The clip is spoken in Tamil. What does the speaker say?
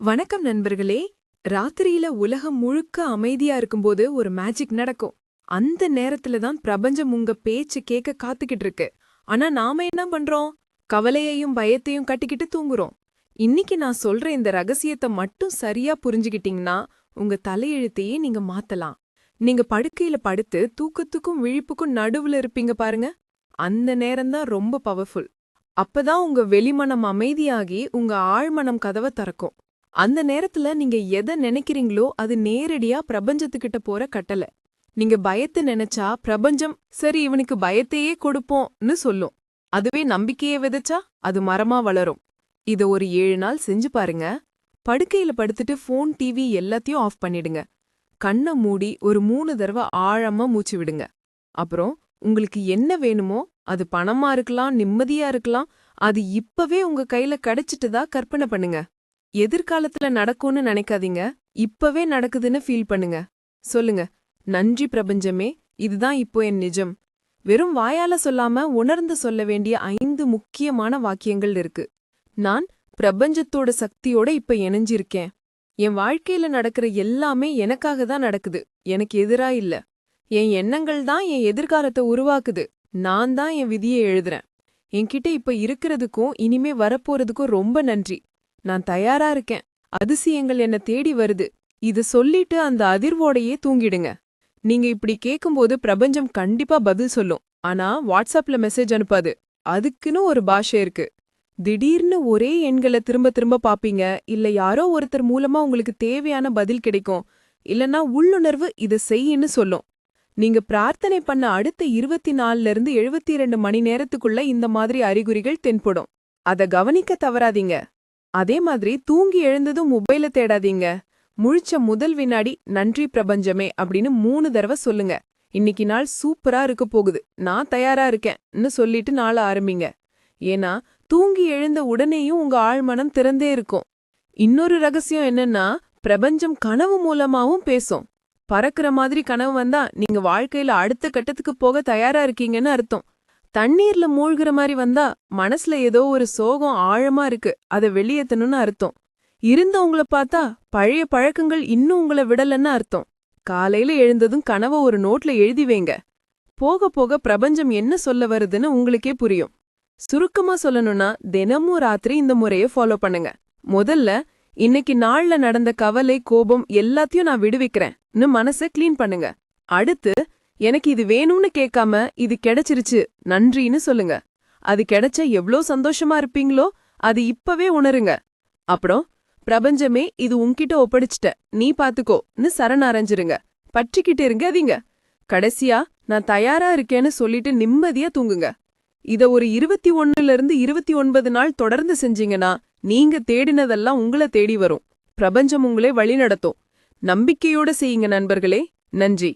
வணக்கம் நண்பர்களே. ராத்திரியில உலகம் முழுக்க அமைதியா இருக்கும்போது ஒரு மேஜிக் நடக்கும். அந்த நேரத்துல தான் பிரபஞ்சம் உங்க பேச்சு கேட்க காத்துக்கிட்டு இருக்கு. ஆனா நாம என்ன பண்றோம்? கவலையையும் பயத்தையும் கட்டிக்கிட்டு தூங்குறோம். இன்னைக்கு நான் சொல்ற இந்த ரகசியத்தை மட்டும் சரியா புரிஞ்சுகிட்டீங்கன்னா உங்க தலையெழுத்தையே நீங்க மாத்தலாம். நீங்க படுக்கையில படுத்து தூக்கத்துக்கும் விழிப்புக்கும் நடுவுல இருப்பீங்க பாருங்க. அந்த நேரம்தான் ரொம்ப பவர்ஃபுல் அப்பதான் உங்க வெளிமனம் அமைதியாகி உங்க ஆழ்மனம் கதவை திறக்கும். அந்த நேரத்துல நீங்க எதை நினைக்கிறீங்களோ அது நேரடியா பிரபஞ்சத்துக்கிட்ட போற கட்டளை. நீங்க பயத்தை நினைச்சா பிரபஞ்சம் சரி இவனுக்கு பயத்தையே கொடுப்போம்னு சொல்லும். அதுவே நம்பிக்கையை விதைச்சா அது மரமா வளரும். இத ஒரு ஏழு நாள் செஞ்சு பாருங்க. படுக்கையில படுத்துட்டு ஃபோன் டிவி எல்லாத்தையும் ஆஃப் பண்ணிடுங்க. கண்ணை மூடி ஒரு மூணு தடவை ஆழமா மூச்சு விடுங்க. அப்புறம் உங்களுக்கு என்ன வேணுமோ அது பணமா இருக்கலாம் நிம்மதியா இருக்கலாம் அது இப்பவே உங்க கையில கிடைச்சிட்டுதா கற்பனை பண்ணுங்க. எதிர்காலத்துல நடக்கும்னு நினைக்காதீங்க. இப்பவே நடக்குதுன்னு ஃபீல் பண்ணுங்க. சொல்லுங்க. நன்றி பிரபஞ்சமே இதுதான் இப்போ என் நிஜம். வெறும் வாயால சொல்லாம உணர்ந்து சொல்ல வேண்டிய ஐந்து முக்கியமான வாக்கியங்கள் இருக்கு. நான் பிரபஞ்சத்தோட சக்தியோட இப்ப இணைஞ்சிருக்கேன். என் வாழ்க்கையில நடக்கிற எல்லாமே எனக்காக தான் நடக்குது. எனக்கு எதிரா இல்ல. என் எண்ணங்கள் தான் என் எதிர்காலத்தை உருவாக்குது. நான் தான் என் விதியை எழுதுறேன். என்கிட்ட இப்ப இருக்கிறதுக்கும் இனிமே வரப்போறதுக்கும் ரொம்ப நன்றி. நான் தயாரா இருக்கேன். அதிசயங்கள் என்ன தேடி வருது. இது சொல்லிட்டு அந்த அதிர்வோடையே தூங்கிடுங்க. நீங்க இப்படி கேக்கும்போது பிரபஞ்சம் கண்டிப்பா பதில் சொல்லும். ஆனா வாட்ஸ்அப்ல மெசேஜ் அனுப்பாது. அதுக்குன்னு ஒரு பாஷை இருக்கு. திடீர்னு ஒரே எண்களை திரும்ப திரும்ப பாப்பீங்க. இல்ல யாரோ ஒருத்தர் மூலமா உங்களுக்கு தேவையான பதில் கிடைக்கும். இல்லனா உள்ளுணர்வு இத செய்யின்னு சொல்லும். நீங்க பிரார்த்தனை பண்ண அடுத்த இருபத்தி நாலுல இருந்து எழுபத்தி இரண்டு மணி நேரத்துக்குள்ள இந்த மாதிரி அறிகுறிகள் தென்படும். அத கவனிக்க தவறாதீங்க. அதே மாதிரி தூங்கி எழுந்ததும் மொபைல தேடாதீங்க. முழிச்ச முதல் வினாடி நன்றி பிரபஞ்சமே அப்படின்னு மூணு தடவை சொல்லுங்க. இன்னைக்கு நாள் சூப்பரா இருக்க போகுது. நான் தயாரா இருக்கேன்னு சொல்லிட்டு நாள ஆரம்பிங்க. ஏன்னா தூங்கி எழுந்த உடனேயும் உங்க ஆழ்மனம் திறந்தே இருக்கும். இன்னொரு ரகசியம் என்னன்னா பிரபஞ்சம் கனவு மூலமாவும் பேசும். பறக்கிற மாதிரி கனவு வந்தா நீங்க வாழ்க்கையில அடுத்த கட்டத்துக்கு போக தயாரா இருக்கீங்கன்னு அர்த்தம். தண்ணீர்ல மூழ்கிற மாதிரி வந்தா மனசுல ஏதோ ஒரு சோகம் ஆழமா இருக்கு. அதை வெளியேத்தணும்னு அர்த்தம். இருந்தவங்கள பார்த்தா பழைய பழக்கங்கள் இன்னும் உங்கள விடலன்னு அர்த்தம். காலையில எழுந்ததும் கனவை ஒரு நோட்ல எழுதி வைங்க. போக போக பிரபஞ்சம் என்ன சொல்ல வருதுன்னு உங்களுக்கே புரியும். சுருக்கமா சொல்லணும்னா தினமும் ராத்திரி இந்த முறைய ஃபாலோ பண்ணுங்க. முதல்ல இன்னைக்கு நாள்ல நடந்த கவலை கோபம் எல்லாத்தையும் நான் விடுவிக்கிறேன்னு மனச கிளீன் பண்ணுங்க. அடுத்து எனக்கு இது வேணும்னு கேட்காம இது கிடைச்சிருச்சு நன்றின்னு சொல்லுங்க. அது கிடைச்ச எவ்ளோ சந்தோஷமா இருப்பீங்களோ அது இப்பவே உணருங்க. அப்புறம் பிரபஞ்சமே இது உன்கிட்ட ஒப்படைச்சிட்ட நீ பாத்துக்கோன்னு சரண அரைஞ்சிருங்க பற்றிக்கிட்டு இருங்காதீங்க. கடைசியா நான் தயாரா இருக்கேன்னு சொல்லிட்டு நிம்மதியா தூங்குங்க. இத ஒரு இருபத்தி ஒன்னுல இருந்து இருபத்தி ஒன்பது நாள் தொடர்ந்து செஞ்சீங்கன்னா நீங்க தேடினதெல்லாம் உங்கள தேடி வரும். பிரபஞ்சம் உங்களே வழிநடத்தும். நம்பிக்கையோட செய்யுங்க நண்பர்களே. நன்றி.